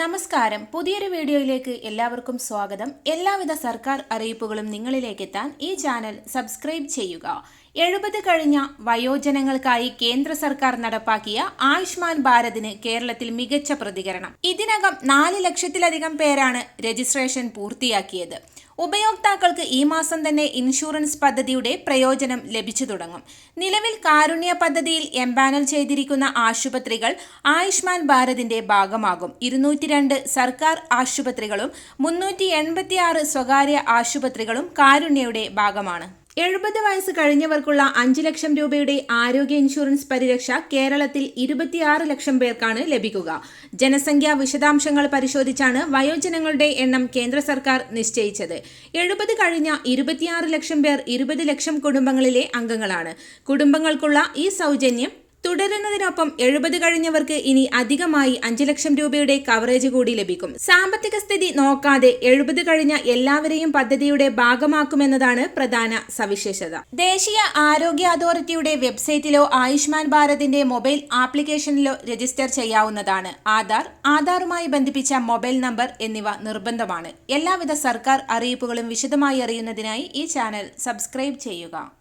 നമസ്കാരം. പുതിയൊരു വീഡിയോയിലേക്ക് എല്ലാവർക്കും സ്വാഗതം. എല്ലാവിധ സർക്കാർ അറിയിപ്പുകളും നിങ്ങളിലേക്ക് എത്താൻ ഈ ചാനൽ സബ്സ്ക്രൈബ് ചെയ്യുക. എഴുപത് കഴിഞ്ഞ വയോജനങ്ങൾക്കായി കേന്ദ്ര സർക്കാർ നടപ്പാക്കിയ ആയുഷ്മാൻ ഭാരതിന് കേരളത്തിൽ മികച്ച പ്രതികരണം. ഇതിനകം നാല് ലക്ഷത്തിലധികം പേരാണ് രജിസ്ട്രേഷൻ പൂർത്തിയാക്കിയത്. ഉപയോക്താക്കൾക്ക് ഈ മാസം തന്നെ ഇൻഷുറൻസ് പദ്ധതിയുടെ പ്രയോജനം ലഭിച്ചു തുടങ്ങും. നിലവിൽ കാരുണ്യ പദ്ധതിയിൽ എംപാനൽ ചെയ്തിരിക്കുന്ന ആശുപത്രികൾ ആയുഷ്മാൻ ഭാരതിന്റെ ഭാഗമാകും. ഇരുന്നൂറ്റി രണ്ട് സർക്കാർ ആശുപത്രികളും മുന്നൂറ്റി സ്വകാര്യ ആശുപത്രികളും കാരുണ്യയുടെ ഭാഗമാണ്. എഴുപത് വയസ്സ് കഴിഞ്ഞവർക്കുള്ള അഞ്ച് ലക്ഷം രൂപയുടെ ആരോഗ്യ ഇൻഷുറൻസ് പരിരക്ഷ കേരളത്തിൽ ഇരുപത്തിയാറ് ലക്ഷം പേർക്കാണ് ലഭിക്കുക. ജനസംഖ്യാ വിശദാംശങ്ങൾ പരിശോധിച്ചാണ് വയോജനങ്ങളുടെ എണ്ണം കേന്ദ്ര സർക്കാർ നിശ്ചയിച്ചത്. എഴുപത് കഴിഞ്ഞ ഇരുപത്തിയാറ് ലക്ഷം പേർ ഇരുപത് ലക്ഷം കുടുംബങ്ങളിലെ അംഗങ്ങളാണ്. കുടുംബങ്ങൾക്കുള്ള ഈ സൗജന്യം തുടരുന്നതിനൊപ്പം എഴുപത് കഴിഞ്ഞവർക്ക് ഇനി അധികമായി അഞ്ചു ലക്ഷം രൂപയുടെ കവറേജ് കൂടി ലഭിക്കും. സാമ്പത്തിക സ്ഥിതി നോക്കാതെ എഴുപത് കഴിഞ്ഞ എല്ലാവരെയും പദ്ധതിയുടെ ഭാഗമാക്കുമെന്നതാണ് പ്രധാന സവിശേഷത. ദേശീയ ആരോഗ്യ അതോറിറ്റിയുടെ വെബ്സൈറ്റിലോ ആയുഷ്മാൻ ഭാരതിന്റെ മൊബൈൽ ആപ്ലിക്കേഷനിലോ രജിസ്റ്റർ ചെയ്യാവുന്നതാണ്. ആധാർ ആധാറുമായി ബന്ധിപ്പിച്ച മൊബൈൽ നമ്പർ എന്നിവ നിർബന്ധമാണ്. എല്ലാവിധ സർക്കാർ അറിയിപ്പുകളും വിശദമായി അറിയുന്നതിനായി ഈ ചാനൽ സബ്സ്ക്രൈബ് ചെയ്യുക.